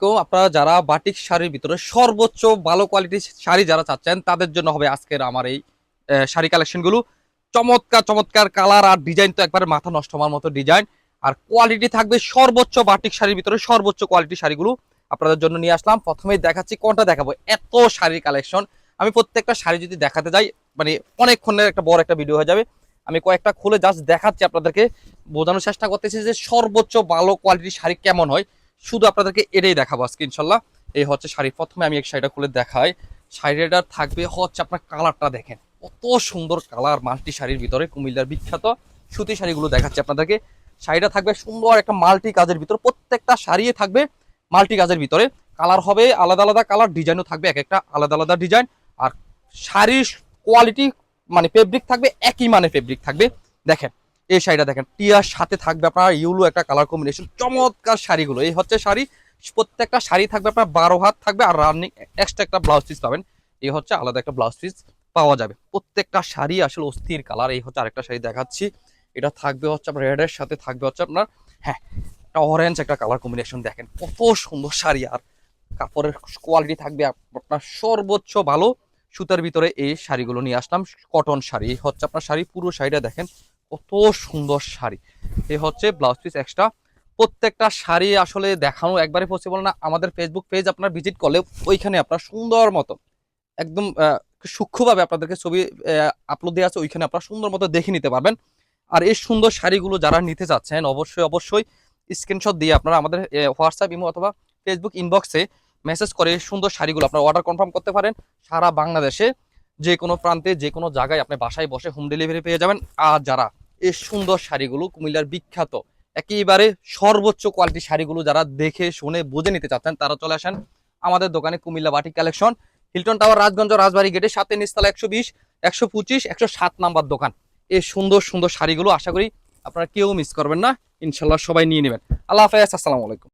কেউ আপনারা যারা বাটিক শাড়ির ভিতরে সর্বোচ্চ ভালো কোয়ালিটির শাড়ি যারা চাচ্ছেন, তাদের জন্য হবে আজকের আমার এই শাড়ি কালেকশনগুলো চমৎকার চমৎকার কালার আর ডিজাইন তো একবারে মাথা নষ্ট হওয়ার মতো ডিজাইন আর কোয়ালিটি থাকবে সর্বোচ্চ বাটিক শাড়ির ভিতরে, সর্বোচ্চ কোয়ালিটি শাড়িগুলো আপনাদের জন্য নিয়ে আসলাম। প্রথমেই দেখাচ্ছি কোনটা দেখাবো। এত শাড়ির কালেকশন আমি প্রত্যেকটা শাড়ি যদি দেখাতে যাই মানে অনেকক্ষণের একটা বড় একটা ভিডিও হয়ে যাবে। আমি কয়েকটা খুলে জাস্ট দেখাচ্ছি আপনাদেরকে। বোঝানোর চেষ্টা করতেছি যে সর্বোচ্চ ভালো কোয়ালিটির শাড়ি কেমন হয়। শুধু আপনাদেরকে এটাই দেখাবো আজকে, ইনশাল্লাহ। এই হচ্ছে শাড়ি প্রথমে আমি এক শাড়িটা খুলে দেখাই। শাড়িটা থাকবে হচ্ছে আপনার কালারটা দেখেন। কত সুন্দর কালার মাল্টি শাড়ির ভিতরে, কুমিল্লার বিখ্যাত সুতি শাড়িগুলো দেখাচ্ছি আপনাদেরকে। শাড়িটা থাকবে সুন্দর একটা মাল্টি কাজের ভিতরে, প্রত্যেকটা শাড়িয়ে থাকবে মাল্টি কাজের ভিতরে। কালার হবে আলাদা আলাদা কালার, ডিজাইনও থাকবে এক একটা আলাদা আলাদা ডিজাইন। আর শাড়ির কোয়ালিটি মানে ফেব্রিক থাকবে, একই মানে ফেব্রিক থাকবে। দেখেন এই শাড়িটা দেখেন, টিয়ার সাথে থাকবে আপনার ইউলো একটা কালার কম্বিনেশন চমৎকার শাড়িগুলো। এই হচ্ছে শাড়ি, প্রত্যেকটা শাড়ি থাকবে আপনার বারো হাত থাকবে আর রানিং এক্সট্রা একটা ব্লাউজ পিস পাবেন। এই হচ্ছে আলাদা একটা ব্লাউজ পিস পাওয়া যাবে। প্রত্যেকটা শাড়ি আসলে অস্থির কালার এই হচ্ছে আরেকটা শাড়ি দেখাচ্ছি। এটা থাকবে হচ্ছে আপনার রেডের সাথে থাকবে হচ্ছে আপনার হ্যাঁ একটা অরেঞ্জ একটা কালার কম্বিনেশন দেখেন। কত সুন্দর শাড়ি আর কাপড়ের কোয়ালিটি থাকবে আপনার সর্বোচ্চ ভালো। সুতার ভিতরে এই শাড়িগুলো নিয়ে আসলাম কটন শাড়ি। হচ্ছে আপনার শাড়ি, পুরো শাড়িটা দেখেন কত সুন্দর শাড়ি। এই হচ্ছে ব্লাউজ পিস এক্সট্রা প্রত্যেকটা শাড়ি আসলে দেখানো একবারে পসিবল না। আমাদের ফেসবুক পেজ আপনার ভিজিট করলে ওইখানে আপনার সুন্দর মতো, একদম সূক্ষ্মভাবে আপনাদেরকে ছবি আপলোড দেওয়া আছে, ওইখানে আপনারা সুন্দর মতো দেখে নিতে পারবেন। আর এই সুন্দর শাড়িগুলো যারা নিতে চাচ্ছেন, অবশ্যই অবশ্যই স্ক্রিনশট দিয়ে আপনারা আমাদের হোয়াটসঅ্যাপ ইমো অথবা ফেসবুক ইনবক্সে মেসেজ করে সুন্দর শাড়িগুলো আপনারা অর্ডার কনফার্ম করতে পারেন। সারা বাংলাদেশে যে কোনো প্রান্তে, যে কোনো জায়গায় আপনি বাসায় বসে হোম ডেলিভারি পেয়ে যাবেন। আর যারা এই সুন্দর শাড়িগুলো কুমিল্লার বিখ্যাত। একেবারে সর্বোচ্চ কোয়ালিটি শাড়িগুলো যারা দেখে, শুনে, বুঝে নিতে চাচ্ছেন, তারা চলে আসেন আমাদের দোকানে কুমিল্লা বাটি collection. Hilton tower Rajganj Rajbari গেটে, সাথে নিস্তালা একশো বিশ, একশো পঁচিশ, একশো সাত নাম্বার দোকান। এই সুন্দর সুন্দর শাড়িগুলো আশা করি আপনারা কেউ মিস করবেন না। ইনশাল্লাহ সবাই নিয়ে নেবেন। আল্লাহ হাফেজ, আসসালামু আলাইকুম।